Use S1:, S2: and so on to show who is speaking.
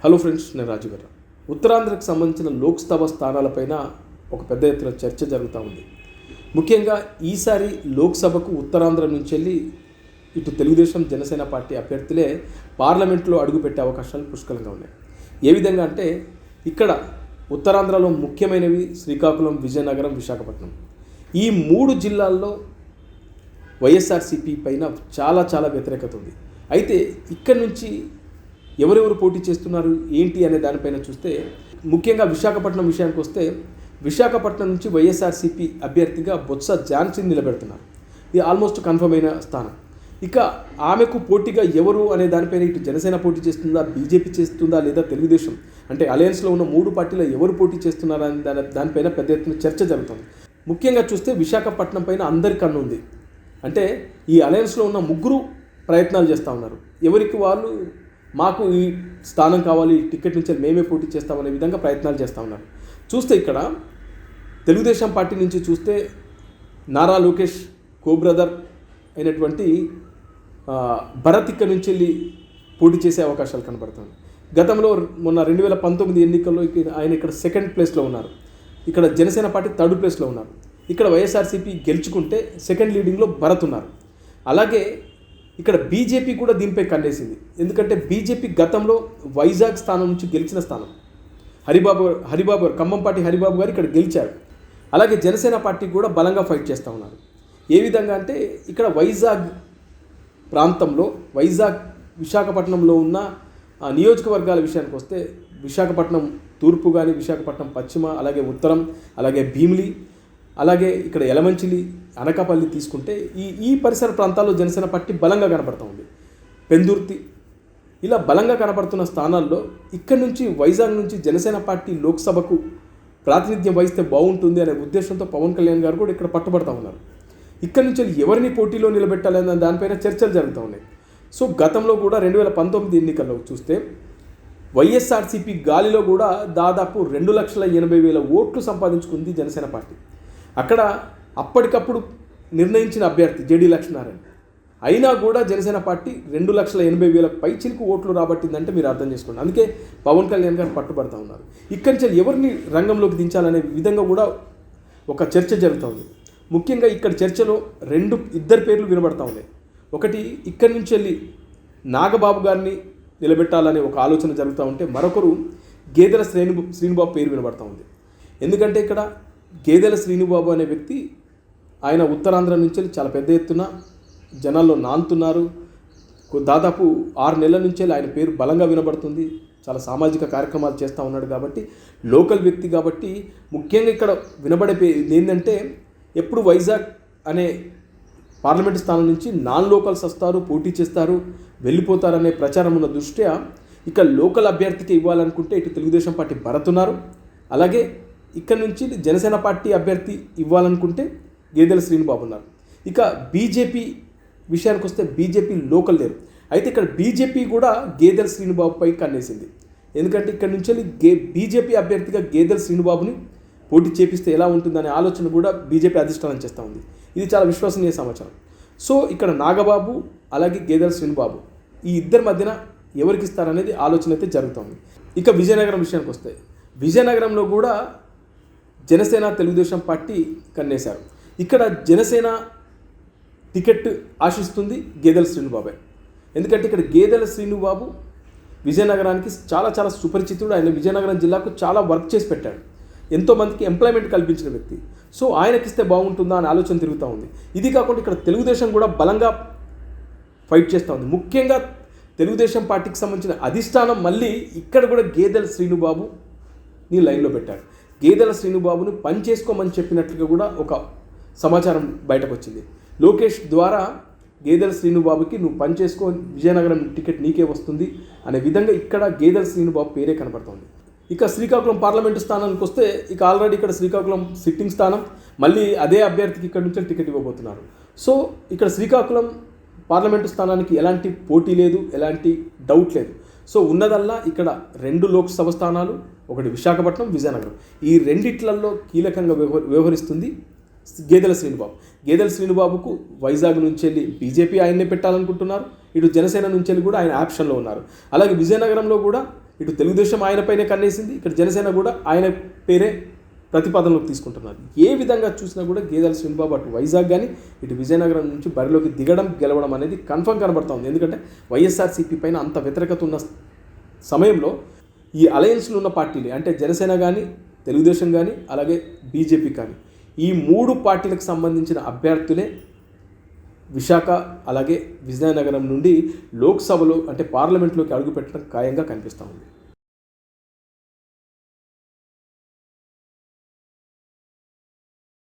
S1: Hello friends నేను రాజు గారు ఉత్తరాంధ్రకు సంబంధించిన లోక్సభ స్థానాలపైన ఒక పెద్ద ఎత్తున చర్చ జరుగుతూ ఉంది. ముఖ్యంగా ఈసారి లోక్సభకు ఉత్తరాంధ్ర నుంచి వెళ్ళి ఇటు తెలుగుదేశం జనసేన పార్టీ అభ్యర్థులే పార్లమెంట్లో అడుగుపెట్టే అవకాశాలు పుష్కలంగా ఉన్నాయి. ఏ విధంగా అంటే ఇక్కడ ఉత్తరాంధ్రలో ముఖ్యమైనవి శ్రీకాకుళం విజయనగరం విశాఖపట్నం. ఈ మూడు జిల్లాల్లో వైఎస్ఆర్సీపీ పైన చాలా చాలా వ్యతిరేకత ఉంది. అయితే ఇక్కడ నుంచి ఎవరెవరు పోటీ చేస్తున్నారు ఏంటి అనే దానిపైన చూస్తే ముఖ్యంగా విశాఖపట్నం విషయానికి వస్తే విశాఖపట్నం నుంచి వైఎస్ఆర్సీపీ అభ్యర్థిగా బొత్స ఝాన్సీని నిలబెడుతున్నారు. ఇది ఆల్మోస్ట్ కన్ఫర్మ్ అయిన స్థానం. ఇక ఆమెకు పోటీగా ఎవరు అనే దానిపైన ఇటు జనసేన పోటీ చేస్తుందా బీజేపీ చేస్తుందా లేదా తెలుగుదేశం? అంటే అలయన్స్లో ఉన్న మూడు పార్టీలు ఎవరు పోటీ చేస్తున్నారా అనే దాని దానిపైన పెద్ద ఎత్తున చర్చ జరుగుతుంది. ముఖ్యంగా చూస్తే విశాఖపట్నం పైన అందరి కన్ను ఉంది. అంటే ఈ అలయన్స్లో ఉన్న ముగ్గురు ప్రయత్నాలు చేస్తూ ఉన్నారు. ఎవరికి వాళ్ళు మాకు ఈ స్థానం కావాలి ఈ టికెట్ నుంచి మేమే పోటీ చేస్తామనే విధంగా ప్రయత్నాలు చేస్తూ ఉన్నారు. చూస్తే ఇక్కడ తెలుగుదేశం పార్టీ నుంచి చూస్తే నారా లోకేష్ కో బ్రదర్ అయినటువంటి భరత్ ఇక్కడ నుంచి వెళ్ళి పోటీ చేసే అవకాశాలు కనబడుతుంది గతంలో మొన్న రెండు వేల పంతొమ్మిది ఎన్నికల్లో ఇక్కడ- ఆయన ఇక్కడ సెకండ్ ప్లేస్లో ఉన్నారు. ఇక్కడ జనసేన పార్టీ థర్డ్ ప్లేస్లో ఉన్నారు. ఇక్కడ వైఎస్ఆర్సీపీ గెలుచుకుంటే సెకండ్ లీడింగ్లో భరత్ ఉన్నారు. అలాగే ఇక్కడ బీజేపీ కూడా దీనిపై కన్నేసింది ఎందుకంటే బీజేపీ గతంలో వైజాగ్ స్థానం నుంచి గెలిచిన స్థానం. హరిబాబు హరిబాబు గారు ఖమ్మంపాటి హరిబాబు గారు ఇక్కడ గెలిచారు. అలాగే జనసేన పార్టీ కూడా బలంగా ఫైట్ చేస్తూ ఉన్నారు. ఏ విధంగా అంటే ఇక్కడ వైజాగ్ ప్రాంతంలో వైజాగ్ విశాఖపట్నంలో ఉన్న ఆ, నియోజకవర్గాల విషయానికి వస్తే విశాఖపట్నం తూర్పు కానీ విశాఖపట్నం పశ్చిమ అలాగే ఉత్తరం అలాగే భీమిలి అలాగే ఇక్కడ యలమంచిలి అనకాపల్లి తీసుకుంటే ఈ ఈ పరిసర ప్రాంతాల్లో జనసేన పార్టీ బలంగా కనబడుతూ ఉంది. పెందుర్తి ఇలా బలంగా కనబడుతున్న స్థానాల్లో ఇక్కడి నుంచి వైజాగ్ నుంచి జనసేన పార్టీ లోక్సభకు ప్రాతినిధ్యం వహిస్తే బాగుంటుంది అనే ఉద్దేశంతో పవన్ కళ్యాణ్ గారు కూడా ఇక్కడ పట్టుబడతా ఉన్నారు. ఇక్కడి నుంచి ఎవరిని పోటీలో నిలబెట్టాలన్న దానిపైన చర్చలు జరుగుతూ ఉన్నాయి. సో గతంలో కూడా రెండు వేల పంతొమ్మిది ఎన్నికల్లో చూస్తే వైఎస్ఆర్సీపీ గాలిలో కూడా దాదాపు రెండు లక్షల ఎనభై వేల ఓట్లు సంపాదించుకుంది జనసేన పార్టీ. అక్కడ అప్పటికప్పుడు నిర్ణయించిన అభ్యర్థి జేడీ లక్ష్మీనారాయణ. అయినా కూడా జనసేన పార్టీ రెండు లక్షల ఎనభై వేల పైచిలకు ఓట్లు రాబట్టిందంటే మీరు అర్థం చేసుకోండి. అందుకే పవన్ కళ్యాణ్ గారు పట్టుబడతా ఉన్నారు. ఇక్కడి నుంచి ఎవరిని రంగంలోకి దించాలనే విధంగా కూడా ఒక చర్చ జరుగుతోంది ముఖ్యంగా ఇక్కడ చర్చలో రెండు ఇద్దరు పేర్లు వినబడతా ఉన్నాయి. ఒకటి ఇక్కడి నుంచి వెళ్ళి నాగబాబు గారిని నిలబెట్టాలనే ఒక ఆలోచన జరుగుతూ ఉంటే మరొకరు గేదెల శ్రేణు శ్రీనుబాబు పేరు వినబడతా ఉంది. ఎందుకంటే ఇక్కడ గేదెల శ్రీనుబాబు అనే వ్యక్తి ఆయన ఉత్తరాంధ్ర నుంచి చాలా పెద్ద ఎత్తున జనాల్లో నానుతున్నారు దాదాపు ఆరు నెలల నుంచి ఆయన పేరు బలంగా వినబడుతుంది. చాలా సామాజిక కార్యక్రమాలు చేస్తూ ఉన్నాడు కాబట్టి లోకల్ వ్యక్తి కాబట్టి ముఖ్యంగా ఇక్కడ వినబడే ఏంటంటే ఎప్పుడు వైజాగ్ అనే పార్లమెంటు స్థానం నుంచి నాన్ లోకల్స్ వస్తారు పోటీ చేస్తారు వెళ్ళిపోతారనే ప్రచారం ఉన్న దృష్ట్యా ఇక లోకల్ అభ్యర్థికి ఇవ్వాలనుకుంటే ఇటు తెలుగుదేశం పార్టీ భరతున్నారు. అలాగే ఇక్కడ నుంచి జనసేన పార్టీ అభ్యర్థి ఇవ్వాలనుకుంటే గేదెల శ్రీనుబాబు ఉన్నారు. ఇక బీజేపీ విషయానికి వస్తే బీజేపీ లోకల్ లేరు. అయితే ఇక్కడ బీజేపీ కూడా గేదెల శ్రీనుబాబుపై కన్నేసింది. ఎందుకంటే ఇక్కడ నుంచి గే బీజేపీ అభ్యర్థిగా గేదెల శ్రీనుబాబుని పోటీ చేపిస్తే ఎలా ఉంటుందనే ఆలోచన కూడా బీజేపీ అధిష్టానం చేస్తూ ఉంది. ఇది చాలా విశ్వసనీయ సమాచారం. సో ఇక్కడ నాగబాబు అలాగే గేదెల శ్రీనుబాబు ఈ ఇద్దరి మధ్యన ఎవరికి ఇస్తారనేది ఆలోచన అయితే జరుగుతుంది ఇక విజయనగరం విషయానికి వస్తే విజయనగరంలో కూడా జనసేన తెలుగుదేశం పార్టీ కన్నేశారు. ఇక్కడ జనసేన టికెట్ ఆశిస్తుంది గేదెల శ్రీనుబాబే. ఎందుకంటే ఇక్కడ గేదెల శ్రీనుబాబు విజయనగరానికి చాలా చాలా సుపరిచితుడు. ఆయన విజయనగరం జిల్లాకు చాలా వర్క్ చేసి పెట్టాడు. ఎంతోమందికి ఎంప్లాయ్మెంట్ కల్పించిన వ్యక్తి. సో ఆయనకిస్తే బాగుంటుందా అనే ఆలోచన తిరుగుతూ ఉంది. ఇది కాకుండా ఇక్కడ తెలుగుదేశం కూడా బలంగా ఫైట్ చేస్తూ ఉంది. ముఖ్యంగా తెలుగుదేశం పార్టీకి సంబంధించిన అధిష్టానం మళ్ళీ ఇక్కడ కూడా గేదెల శ్రీనుబాబుని లైన్లో పెట్టాడు. గేదెల శ్రీనుబాబును పని చేసుకోమని చెప్పినట్లుగా కూడా ఒక సమాచారం బయటకు వచ్చింది లోకేష్ ద్వారా గేదెల శ్రీనుబాబుకి నువ్వు పని చేసుకో విజయనగరం టికెట్ నీకే వస్తుంది అనే విధంగా ఇక్కడ గేదెల శ్రీనుబాబు పేరే కనపడుతోంది ఇక శ్రీకాకుళం పార్లమెంటు స్థానానికి వస్తే ఇక ఆల్రెడీ ఇక్కడ శ్రీకాకుళం సిట్టింగ్ స్థానం మళ్ళీ అదే అభ్యర్థికి ఇక్కడ నుంచి టికెట్ ఇవ్వబోతున్నారు. సో ఇక్కడ శ్రీకాకుళం పార్లమెంటు స్థానానికి ఎలాంటి పోటీ లేదు ఎలాంటి డౌట్ లేదు. సో ఉన్నదల్లా ఇక్కడ రెండు లోక్సభ స్థానాలు ఒకటి విశాఖపట్నం విజయనగరం. ఈ రెండిట్లలో కీలకంగా వ్యవహ వ్యవహరిస్తుంది గేదెల శ్రీనుబాబు గేదెల శ్రీనుబాబుకు వైజాగ్ నుంచి వెళ్ళి బీజేపీ ఆయన్నే పెట్టాలనుకుంటున్నారు ఇటు జనసేన నుంచి వెళ్ళి కూడా ఆయన ఆప్షన్లో ఉన్నారు. అలాగే విజయనగరంలో కూడా ఇటు తెలుగుదేశం ఆయన పైనే కన్నేసింది ఇక్కడ జనసేన కూడా ఆయన పేరే ప్రతిపాదనలోకి తీసుకుంటున్నారు. ఏ విధంగా చూసినా కూడా గేదెల శ్రీనిబాబు అటు వైజాగ్ కానీ ఇటు విజయనగరం నుంచి బరిలోకి దిగడం గెలవడం అనేది కన్ఫర్మ్ కనబడతా ఉంది. ఎందుకంటే వైఎస్ఆర్సీపీ పైన అంత వ్యతిరేకత ఉన్న సమయంలో ఈ అలయన్స్లో ఉన్న పార్టీలు అంటే జనసేన కానీ తెలుగుదేశం కానీ అలాగే బీజేపీ కానీ ఈ మూడు పార్టీలకు సంబంధించిన అభ్యర్థులే విశాఖ అలాగే విజయనగరం నుండి లోక్సభలో అంటే పార్లమెంట్లోకి అడుగుపెట్టడం ఖాయంగా కనిపిస్తూ ఉంది.